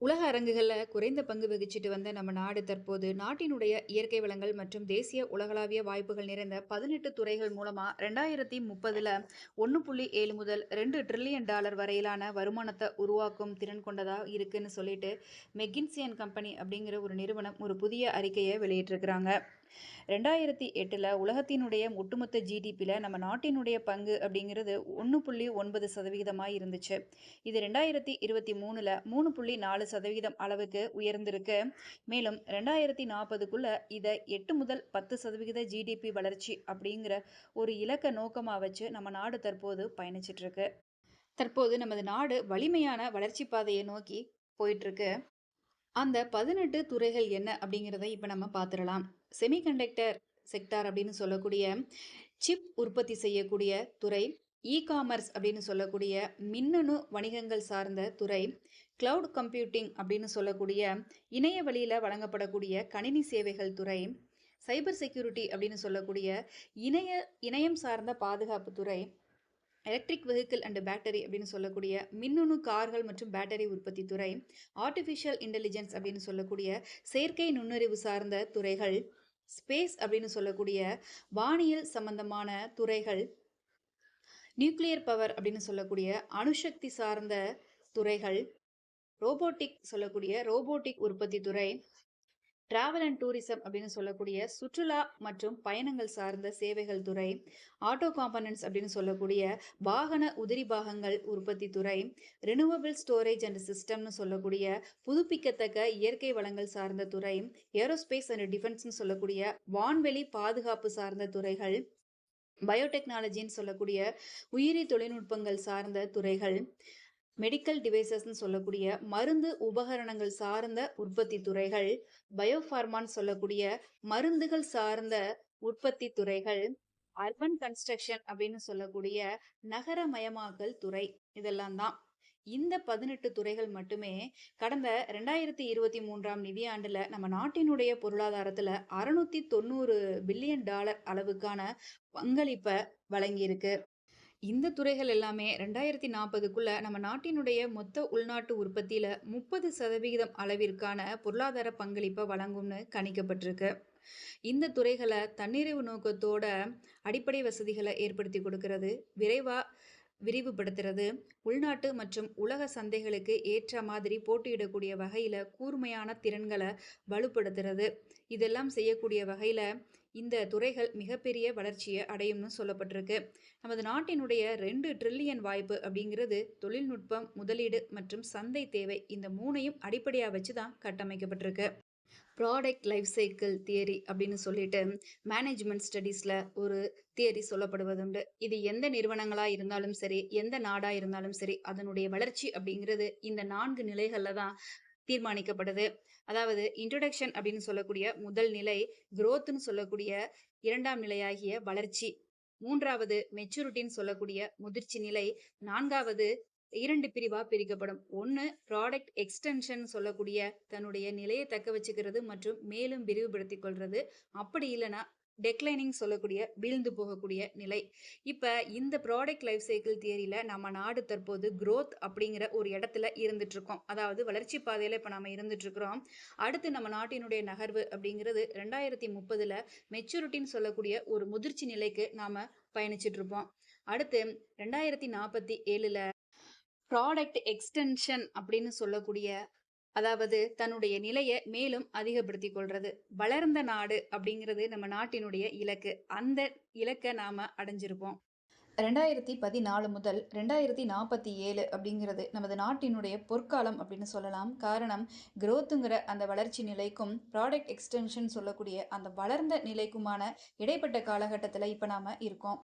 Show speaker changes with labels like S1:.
S1: உலக அரங்குகளில் குறைந்த பங்கு வகிச்சிட்டு வந்த நம்ம நாடு தற்போது நாட்டினுடைய இயற்கை வளங்கள் மற்றும் தேசிய உலகளாவிய வாய்ப்புகள் நிறைந்த பதினெட்டு துறைகள் மூலமாக ரெண்டாயிரத்தி முப்பதில் ஒன்று புள்ளி ஏழு முதல் ரெண்டு ட்ரில்லியன் டாலர் வரையிலான வருமானத்தை உருவாக்கும் திறன் கொண்டதாக இருக்குன்னு சொல்லிட்டு மெக்கின்சியன் கம்பெனி அப்படிங்கிற ஒரு நிறுவனம் ஒரு புதிய அறிக்கையை வெளியிட்டிருக்கிறாங்க. ரெண்டாயிரத்தி எட்டில் உலகத்தினுடைய ஒட்டுமொத்த ஜிடிபியில் நம்ம நாட்டினுடைய பங்கு அப்படிங்கிறது ஒன்று புள்ளி ஒன்பது சதவிகிதமாக இருந்துச்சு. இது ரெண்டாயிரத்தி இருபத்தி மூணில் மூணு புள்ளி நாலு சதவிகிதம் அளவுக்கு உயர்ந்திருக்கு. மேலும் ரெண்டாயிரத்தி நாற்பதுக்குள்ள இதை எட்டு முதல் பத்து சதவிகித ஜிடிபி வளர்ச்சி அப்படிங்கிற ஒரு இலக்க நோக்கமாக வச்சு நம்ம நாடு தற்போது பயணிச்சிட்டு இருக்கு தற்போது நமது நாடு வலிமையான வளர்ச்சி பாதையை நோக்கி போயிட்டுருக்கு அந்த பதினெட்டு துறைகள் என்ன அப்படிங்கிறத இப்போ நம்ம பார்த்துடலாம் செமிகண்டக்டர் செக்டார் அப்படின்னு சொல்லக்கூடிய சிப் உற்பத்தி செய்யக்கூடிய துறை இ காமர்ஸ் அப்படின்னு சொல்லக்கூடிய மின்னணு வணிகங்கள் சார்ந்த துறை கிளவுட் கம்ப்யூட்டிங் அப்படின்னு சொல்லக்கூடிய இணைய வழியில் வழங்கப்படக்கூடிய கணினி சேவைகள் துறை சைபர் செக்யூரிட்டி அப்படின்னு சொல்லக்கூடிய இணைய இணையம் சார்ந்த பாதுகாப்பு துறை எலக்ட்ரிக் வெஹிக்கிள் அண்ட் பேட்டரி அப்படின்னு சொல்லக்கூடிய மின்னணு கார்கள் மற்றும் பேட்டரி உற்பத்தி துறை ஆர்டிஃபிஷியல் இன்டெலிஜென்ஸ் அப்படின்னு சொல்லக்கூடிய செயற்கை நுண்ணறிவு சார்ந்த துறைகள் ஸ்பேஸ் அப்படின்னு சொல்லக்கூடிய வானியல் சம்பந்தமான துறைகள் நியூக்ளியர் பவர் அப்படின்னு சொல்லக்கூடிய அணுசக்தி சார்ந்த துறைகள் ரோபோட்டிக் சொல்லக்கூடிய ரோபோட்டிக் உற்பத்தி துறை டிராவல் அண்ட் டூரிசம் அப்படின்னு சொல்லக்கூடிய சுற்றுலா மற்றும் பயணங்கள் சார்ந்த சேவைகள் துறை ஆட்டோ காம்பனன்ட்ஸ் அப்படின்னு சொல்லக்கூடிய வாகன உதிரி பாகங்கள் உற்பத்தி துறை ரினுவபிள் ஸ்டோரேஜ் அண்ட் சிஸ்டம்னு சொல்லக்கூடிய புதுப்பிக்கத்தக்க இயற்கை வளங்கள் சார்ந்த துறை ஏரோஸ்பேஸ் அண்ட் டிஃபென்ஸ்னு சொல்லக்கூடிய வான்வெளி பாதுகாப்பு சார்ந்த துறைகள் பயோடெக்னாலஜின்னு சொல்லக்கூடிய உயிரி தொழில்நுட்பங்கள் சார்ந்த துறைகள் மெடிக்கல் டிவைசஸ்ன்னு சொல்லக்கூடிய மருந்து உபகரணங்கள் சார்ந்த உற்பத்தி துறைகள் பயோஃபார்மான்னு சொல்லக்கூடிய மருந்துகள் சார்ந்த உற்பத்தி துறைகள் அர்பன் கன்ஸ்ட்ரக்ஷன் அப்படின்னு சொல்லக்கூடிய நகரமயமாக்கல் துறை இதெல்லாம் தான். இந்த பதினெட்டு துறைகள் மட்டுமே கடந்த ரெண்டாயிரத்தி இருபத்தி மூன்றாம் நிதியாண்டுல நம்ம நாட்டினுடைய பொருளாதாரத்துல அறுநூத்தி தொண்ணூறு பில்லியன் டாலர் அளவுக்கான பங்களிப்பை வழங்கியிருக்கு. இந்த துறைகள் எல்லாமே ரெண்டாயிரத்தி நாற்பதுக்குள்ள நம்ம நாட்டினுடைய மொத்த உள்நாட்டு உற்பத்தியில முப்பது சதவிகிதம் அளவிற்கான பொருளாதார பங்களிப்பை வழங்கும்னு கணிக்கப்பட்டிருக்கு. இந்த துறைகளை தன்னிறைவு நோக்கத்தோட அடிப்படை வசதிகளை ஏற்படுத்தி கொடுக்கறது. விரைவா விரிவுபடுத்துறது. உள்நாட்டு மற்றும் உலக சந்தைகளுக்கு ஏற்ற மாதிரி போட்டியிடக்கூடிய வகையில் கூர்மையான திறன்களை வலுப்படுத்துறது. இதெல்லாம் செய்யக்கூடிய வகையில் இந்த துறைகள் மிகப்பெரிய வளர்ச்சியை அடையும்னு சொல்லப்பட்டிருக்கு. நமது நாட்டினுடைய ரெண்டு ட்ரில்லியன் வாய்ப்பு அப்படிங்கிறது தொழில்நுட்பம் முதலீடு மற்றும் சந்தை தேவை. இந்த மூணையும் அடிப்படையாக வச்சு தான் கட்டமைக்கப்பட்டிருக்கு. ப்ராடக்ட் லைஃப் சைக்கிள் தியரி அப்படின்னு சொல்லிட்டு மேனேஜ்மெண்ட் ஸ்டடீஸில் ஒரு தியரி சொல்லப்படுவதுண்டு இது எந்த நிறுவனங்களாக இருந்தாலும் சரி எந்த நாடாக இருந்தாலும் சரி அதனுடைய வளர்ச்சி அப்படிங்கிறது இந்த நான்கு நிலைகளில் தான் தீர்மானிக்கப்படுது. அதாவது இன்ட்ரொடக்ஷன் அப்படின்னு சொல்லக்கூடிய முதல் நிலை குரோத்னு சொல்லக்கூடிய இரண்டாம் நிலையாகிய வளர்ச்சி. மூன்றாவது மெச்சூரிட்டின்னு சொல்லக்கூடிய முதிர்ச்சி நிலை. நான்காவது இரண்டு பிரிவா பிரிக்கப்படும். ஒன்று ப்ராடக்ட் எக்ஸ்டென்ஷன் சொல்லக்கூடிய தன்னுடைய நிலையை தக்க வச்சுக்கிறது மற்றும் மேலும் விரிவுபடுத்திக் கொள்வது அப்படி இல்லைன்னா டெக்லைனிங் சொல்லக்கூடிய வீழ்ந்து போகக்கூடிய நிலை. இப்போ இந்த ப்ராடக்ட் லைஃப் சைக்கிள் தியரியில் நம்ம நாடு தற்போது க்ரோத் அப்படிங்கிற ஒரு இடத்துல இருந்துட்டு இருக்கோம் அதாவது வளர்ச்சி பாதையில் இப்போ நம்ம இருந்துட்டுருக்குறோம். அடுத்து நம்ம நாட்டினுடைய நகர்வு அப்படிங்கிறது ரெண்டாயிரத்தி முப்பதில் மெச்சூரிட்டின்னு சொல்லக்கூடிய ஒரு முதிர்ச்சி நிலைக்கு நாம் பயணிச்சிட்ருப்போம் அடுத்து ரெண்டாயிரத்தி நாற்பத்தி ஏழில் ப்ராடக்ட் எக்ஸ்டென்ஷன் அப்படின்னு சொல்லக்கூடிய அதாவது தன்னுடைய நிலையை மேலும் அதிகப்படுத்தி கொள்றது. வளர்ந்த நாடு அப்படிங்கிறது நம்ம நாட்டினுடைய இலக்கு. அந்த இலக்கை நாம அடைஞ்சிருப்போம். ரெண்டாயிரத்தி பதினாலு முதல் ரெண்டாயிரத்தி நாற்பத்தி ஏழு அப்படிங்கிறது நமது நாட்டினுடைய பொற்காலம் அப்படின்னு சொல்லலாம். காரணம் குரோத்துங்கிற அந்த வளர்ச்சி நிலைக்கும் ப்ராடக்ட் எக்ஸ்டென்ஷன் சொல்லக்கூடிய அந்த வளர்ந்த நிலைக்குமான இடைப்பட்ட காலகட்டத்தில் இப்போ நாம் இருக்கோம்.